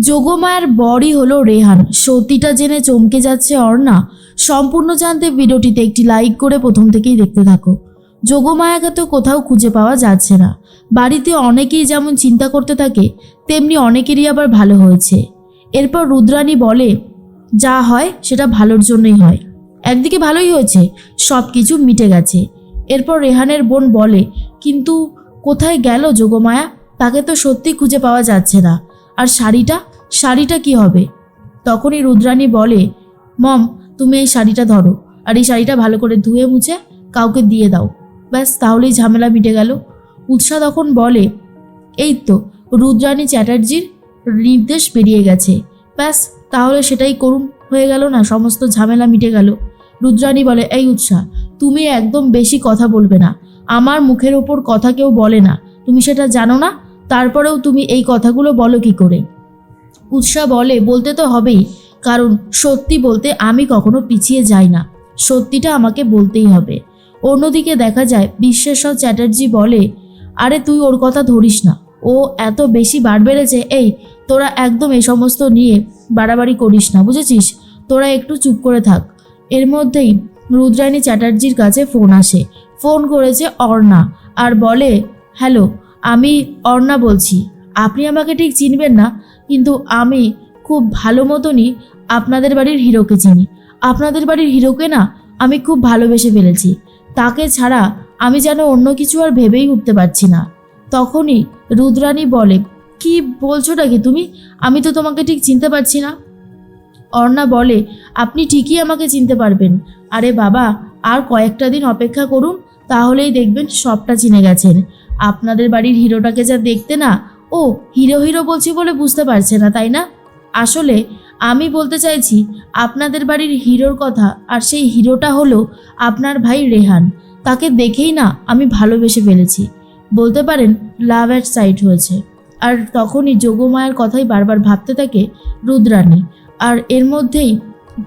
যোগমায়ার বরই হলো রেহান। সত্যিটা জেনে চমকে যাচ্ছে অর্ণা। সম্পূর্ণ জানতে ভিডিওটিতে একটি লাইক করে প্রথম থেকেই দেখতে থাকো। যোগমায়াকে তো কোথাও খুঁজে পাওয়া যাচ্ছে না। বাড়িতে অনেকেই যেমন চিন্তা করতে থাকে, তেমনি অনেকেরই আবার ভালো হয়েছে। এরপর রুদ্রাণী বলে, যা হয়, সেটা ভালোর জন্যই হয়। একদিকে ভালোই হয়েছে সব কিছু মিটে গেছে। এরপর রেহানের বোন বলে, কিন্তু কোথায় গেল যোগমায়া? তাকে তো সত্যি খুঁজে পাওয়া যাচ্ছে না। আর শাড়িটা শাড়িটা কি হবে? তখনই রুদ্রাণী বলে, মম, তুমি এই শাড়িটা ধরো। আর এই শাড়িটা ভালো করে ধুয়ে মুছে কাউকে দিয়ে দাও। ব্যাস, তাহলেই ঝামেলা মিটে গেল। উৎসা তখন বলে, এই তো, রুদ্রাণী চ্যাটার্জির নির্দেশ বেরিয়ে গেছে। ব্যাস, তাহলে সেটাই করুন। হয়ে গেল না, সমস্ত ঝামেলা মিটে গেল। রুদ্রাণী বলে, এই উৎসাহ তুমি একদম বেশি কথা বলবে না। আমার মুখের ওপর কথা কেউ বলে না। তুমি সেটা জানো না? তারপরেও তুমি এই কথাগুলো বলো কি করে? উৎসাহ বলে, বলতে তো হবেই, কারণ সত্যি বলতে আমি কখনো পিছিয়ে যাই না। সত্যিটা আমাকে বলতেই হবে। অন্যদিকে দেখা যায়, বিশ্বেশ্বর চ্যাটার্জি বলে, আরে তুই ওর কথা ধরিস না। ও এত বেশি বার বেড়েছে, এই, তোরা একদম এ সমস্ত নিয়ে বাড়াবাড়ি করিস না, বুঝেছিস? তোরা একটু চুপ করে থাক। এর মধ্যেই রুদ্রাণী চ্যাটার্জির কাছে ফোন আসে। ফোন করেছে অর্ণা, আর বলে, হ্যালো আমি অর্ণা বলছি। আপনি আমাকে ঠিক চিনবেন না, কিন্তু আমি খুব ভালো মতনই আপনাদের বাড়ির হিরোকে চিনি। আপনাদের বাড়ির হিরোকে না আমি খুব ভালোবেসে ফেলেছি। তাকে ছাড়া আমি যেন অন্য কিছু আর ভেবেই উঠতে পারছি না। তখনই রুদ্রাণী বলে, কি বলছোটা কি তুমি? আমি তো তোমাকে ঠিক চিনতে পারছি না। অর্ণা বলে, আপনি ঠিকই আমাকে চিনতে পারবেন। আরে বাবা, আর কয়েকটা দিন অপেক্ষা করুন, তাহলেই দেখবেন সবটা চিনে গেছেন। আপনাদের বাড়ির হিরোটাকে যা দেখতে না, ও হিরো হিরো বলছি বলে বুঝতে পারছে না, তাই না? আসলে আমি বলতে চাইছি, আপনাদের বাড়ির হিরোর কথা, আর সেই হিরোটা হলো আপনার ভাই রেহান। তাকে দেখেই না আমি ভালোবেসে ফেলেছি। বলতে পারেন, লাভ অ্যাট সাইট হয়েছে। আর তখনই যোগমায়ার কথাই বারবার ভাবতে থাকে রুদ্রাণী। আর এর মধ্যেই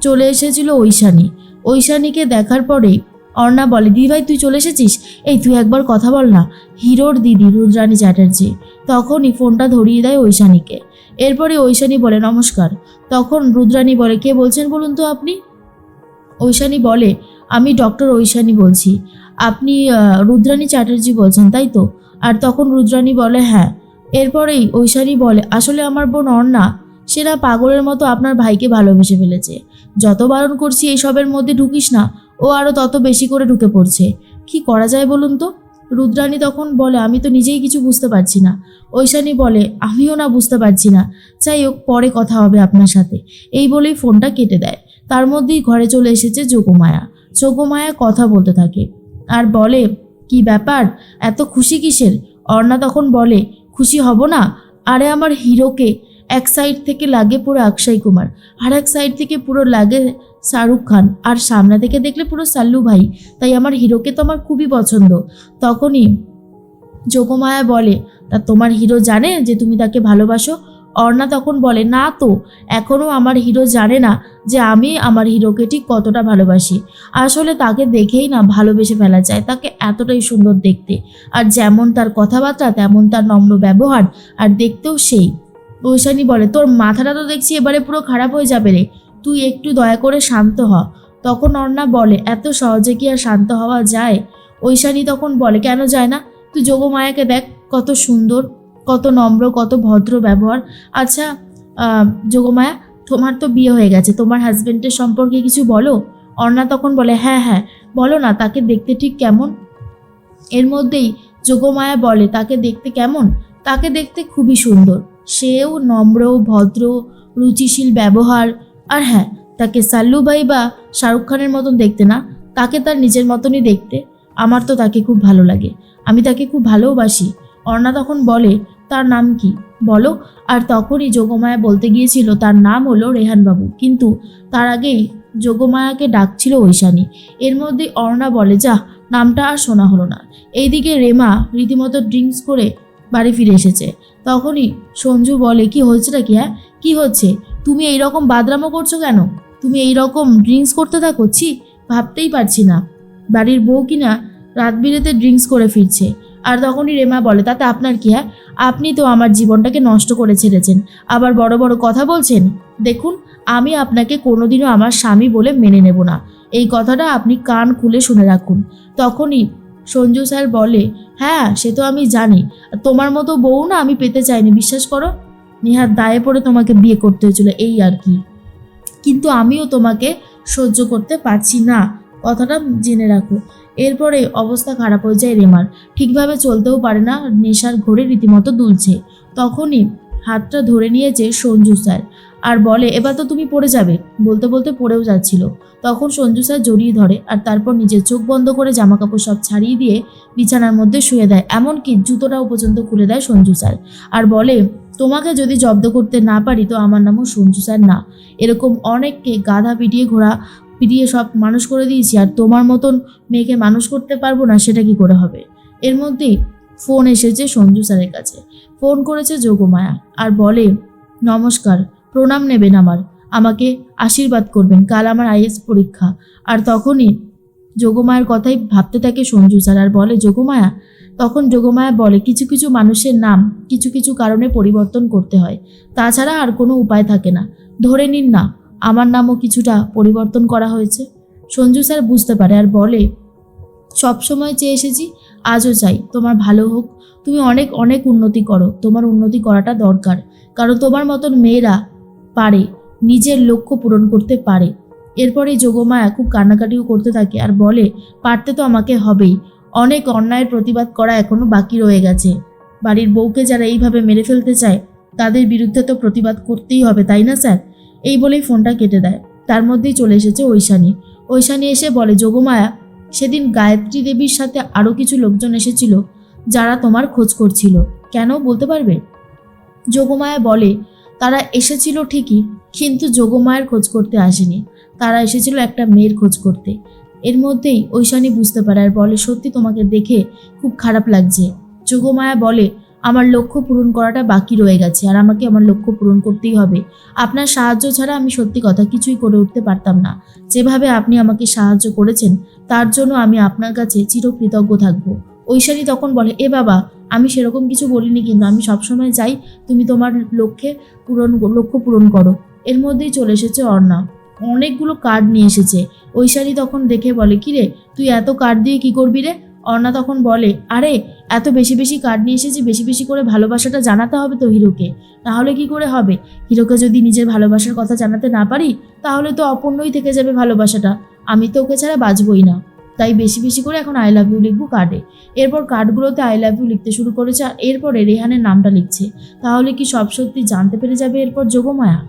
চলে এসেছিল ঐশানী। ঐশানীকে দেখার পরেই অর্ণা বলে দিদি ভাই তুই চলে এসেছিস? এই তুই একবার কথা বল না হিরোর দিদি রুদ্রাণী চ্যাটার্জি। তখনই ফোনটা ধরিয়ে দেয় ঐশানীকে। এরপরে ঐশানী বলে নমস্কার। তখন রুদ্রাণী বলে কে বলছেন বলুন তো আপনি? ঐশানী বলে আমি ডক্টর ঐশানী বলছি। আপনি আহ, রুদ্রাণী চ্যাটার্জি বলছেন তাই তো? আর তখন রুদ্রাণী বলে হ্যাঁ। এরপরেই ঐশানী বলে আসলে আমার বোন অর্ণা সেরা পাগলের মতো আপনার ভাইকে ভালোবেসে ফেলেছে। যত বারণ করছি এইসবের মধ্যে ঢুকিস না। ও আরও তত বেশি করে ঢুকে পড়ছে। কি করা যায় বলুন তো? রুদ্রাণী তখন বলে, আমি তো নিজেই কিছু বুঝতে পারছি না। ঐশানী বলে, আমিও না বুঝতে পারছি না। যাই হোক, পরে কথা হবে আপনার সাথে। এই বলেই ফোনটা কেটে দেয়। তার মধ্যেই ঘরে চলে এসেছে যোগমায়া। যোগমায়া কথা বলতে থাকে। আর বলে, কি ব্যাপার? এত খুশি কিসের? অর্ণা তখন বলে, খুশি হব না? আরে আমার হিরোকে এক সাইড থেকে লাগে পুরো অক্ষয় কুমার, আর এক সাইড থেকে পুরো লাগে শাহরুখ খান। আর সামনে থেকে দেখলে পুরো সাল্লু ভাই। তাই আমার হিরোকে তো আমার খুবই পছন্দ। তখনই যোগমায়া বলে, তা তোমার হিরো জানে যে তুমি তাকে ভালোবাসো? অর্ণা তখন বলে, না তো এখনও আমার হিরো জানে না যে আমি আমার হিরোকে ঠিক কতটা ভালোবাসি। আসলে তাকে দেখেই না ভালোবেসে ফেলা যায়, তাকে এতটাই সুন্দর দেখতে। আর যেমন তার কথাবার্তা, তেমন তার নম্র ব্যবহার, আর দেখতেও সেই। ঐশানী বলে, তোর মাথাটা তো দেখছি এবারে পুরো খারাপ হয়ে যাবে রে। তুই একটু দয়া করে শান্ত হ। তখন অর্ণা বলে, এত সহজে কি আর শান্ত হওয়া যায়? ঐশানী তখন বলে, কেন যায় না? তুই যোগমায়াকে দেখ, কত সুন্দর, কত নম্র, কত ভদ্র ব্যবহার। আচ্ছা যোগমায়া তোমার তো বিয়ে হয়ে গেছে, তোমার হাজবেন্ডের সম্পর্কে কিছু বলো? অর্ণা তখন বলে হ্যাঁ হ্যাঁ বলো না, তাকে দেখতে ঠিক কেমন? এর মধ্যেই যোগমায়া বলে, তাকে দেখতে কেমন? তাকে দেখতে খুবই সুন্দর। সেও নম্র, ভদ্র, রুচিশীল ব্যবহার। আর হ্যাঁ তাকে সাল্লুবাই বা শাহরুখ খানের মতন দেখতে না, তাকে তার নিজের মতনই দেখতে। আমার তো তাকে খুব ভালো লাগে। আমি তাকে খুব ভালোবাসি অর্ণা তখন বলে, তার নাম কি? বলো। আর তখনই যোগমায়া বলতে গিয়েছিল, তার নাম হলো রেহানবাবু। কিন্তু তার আগেই যোগমায়াকে ডাকছিল ঐশানী। এর মধ্যে অর্ণা বলে, যা, নামটা আর শোনা হলো না। এইদিকে রেমা রীতিমতো ড্রিঙ্কস করে বাড়ি ফিরে এসেছে। তখনই সঞ্জু বলে, কি হয়েছেটা কি হ্যাঁ? কি হচ্ছে? তুমি এই রকম বাদরামো করছ কেন? তুমি এই রকম ড্রিঙ্কস করতে থাকো? ছি, ভাবতেই পারছি না। বাড়ির বউ কিনা রাত বিরেতে ড্রিঙ্কস করে ফিরছে। আর তখনই রেমা বলে, তাতে আপনার কি হ্যাঁ? আপনি তো আমার জীবনটাকে নষ্ট করে ছেড়েছেন। আবার বড় বড় কথা বলছেন? দেখুন, আমি আপনাকে কোনোদিনও আমার স্বামী বলে মেনে নেব না। এই কথাটা আপনি কান খুলে শুনে রাখুন। তখনই সঞ্জু স্যার বলে হ্যাঁ সে তো আমি জানি। তোমার মতো বউ না আমি পেতে চাইনি, বিশ্বাস করো? নেহার দায়ে পড়ে তোমাকে বিয়ে করতে হয়েছিল, এই আর কি। কিন্তু আমিও তোমাকে সহ্য করতে পারছি না। কথাটা জেনে রাখো। এরপরে অবস্থা খারাপ হয়ে যায় রেমার। ঠিকভাবে চলতেও পারে না, নেশার ঘোরে রীতিমতো দুলছে। তখনই হাতটা ধরে নিয়েছে সঞ্জু স্যার। আর বলে, এবার তো তুমি পড়ে যাবে। বলতে বলতে পড়েও যাচ্ছিল। তখন সঞ্জু স্যার জড়িয়ে ধরে আর তারপর নিজের চোখ বন্ধ করে জামা কাপড় সব ছাড়িয়ে দিয়ে বিছানার মধ্যে শুয়ে দেয়। এমনকি জুতোটাও পর্যন্ত খুলে দেয় সঞ্জু স্যার। আর বলে, তোমাকে যদি জব্দ করতে না পারি তো আমার নামও সঞ্জু স্যার না। এরকম অনেককে গাধা পিটিয়ে ঘোড়া পিটিয়ে সব মানুষ করে দিয়েছি আর তোমার মতন মেয়েকে মানুষ করতে পারব না, সেটা কি করে হবে? এর মধ্যেই ফোন এসেছে সঞ্জু স্যারের কাছে। ফোন করেছে যোগমায়া আর বলে, নমস্কার, প্রণাম নেবেন আমার। আমাকে আশীর্বাদ করবেন। কাল আমার আইএস পরীক্ষা। আর তখনই যোগমায়ার কথাই ভাবতে থাকে সঞ্জু স্যার আর বলে, যোগমায়া? তখন যোগমায়া বলে, কিছু কিছু মানুষের নাম কিছু কিছু কারণে পরিবর্তন করতে হয়। তাছাড়া আর কোনো উপায় থাকে না। ধরে নিন না, আমার নামও কিছুটা পরিবর্তন করা হয়েছে। সঞ্জু স্যার বুঝতে পারে আর বলে সব সময় চেয়ে এসেছি, আজও চাই, তোমার ভালো হোক। তুমি অনেক অনেক উন্নতি করো, তোমার উন্নতি করাটা দরকার। কারণ তোমার মতন মেয়েরা পারে, নিজের লক্ষ্য পূরণ করতে পারে। এরপরে যোগমায়া খুব কান্নাকাটিও করতে থাকে আর বলে, পারতে তো আমাকে হবেই। অনেক অন্যায়ের প্রতিবাদ করা এখনও বাকি রয়ে গেছে। বাড়ির বউকে যারা এইভাবে মেরে ফেলতে চায়, তাদের বিরুদ্ধে তো প্রতিবাদ করতেই হবে, তাই না স্যার? এই বলেই ফোনটা কেটে দেয়। তার মধ্যেই চলে এসেছে ঐশানী। ঐশানী এসে বলে, যোগমায়া সেদিন গায়ত্রী দেবীর সাথে আরও কিছু লোকজন এসেছিল, যারা তোমার খোঁজ করছিল। কেন বলতে পারবে? যোগমায়া বলে, তারা এসেছিল ঠিকই, কিন্তু যোগমায়ের খোঁজ করতে আসেনি। তারা এসেছিল একটা মেয়ের খোঁজ করতে। এর মধ্যেই ঐশানী বুঝতে পারে আর বলে, সত্যি তোমাকে দেখে খুব খারাপ লাগছে। যোগমায়া বলে আমার লক্ষ্য পূরণ করাটা বাকি রয়ে গেছে আর আমাকে আমার লক্ষ্য পূরণ করতেই হবে। আপনার সাহায্য ছাড়া আমি সত্যি কথা কিছুই করে উঠতে পারতাম না। যেভাবে আপনি আমাকে সাহায্য করেছেন, তার জন্য আমি আপনার কাছে চিরকৃতজ্ঞ থাকব। ঐশানী তখন বলে, এ বাবা, আমি সেরকম কিছু বলিনি কিন্তু আমি সবসময় চাই তুমি তোমার লক্ষ্যে পূরণ লক্ষ্য পূরণ করো এর মধ্যেই চলে এসেছে অর্ণা। অনেকগুলো কার্ড নিয়ে এসেছে। ঐশানী তখন দেখে বলে কি রে তুই এত কার্ড দিয়ে কি করবি রে? অর্ণা তখন বলে, আরে, এত বেশি বেশি কার্ড নিয়ে এসেছি, বেশি বেশি করে ভালোবাসাটা জানাতে হবে তো হিরোকে। তাহলে কি করে হবে? হিরোকে যদি নিজের ভালোবাসার কথা জানাতে না পারি, তাহলে তো অপূর্ণই থেকে যাবে ভালোবাসাটা। আমি তো ওকে ছাড়া বাঁচবই না। তাই বেশি বেশি করে এখন আই লাভ ইউ লিখব কার্ডে এরপর কার্ডগুলোতে আই লাভ ইউ লিখতে শুরু করেছে আর এরপরে রেহানের নামটা লিখছে। তাহলে কি সব সত্যি জানতে পেরে যাবে এরপর যোগমায়া?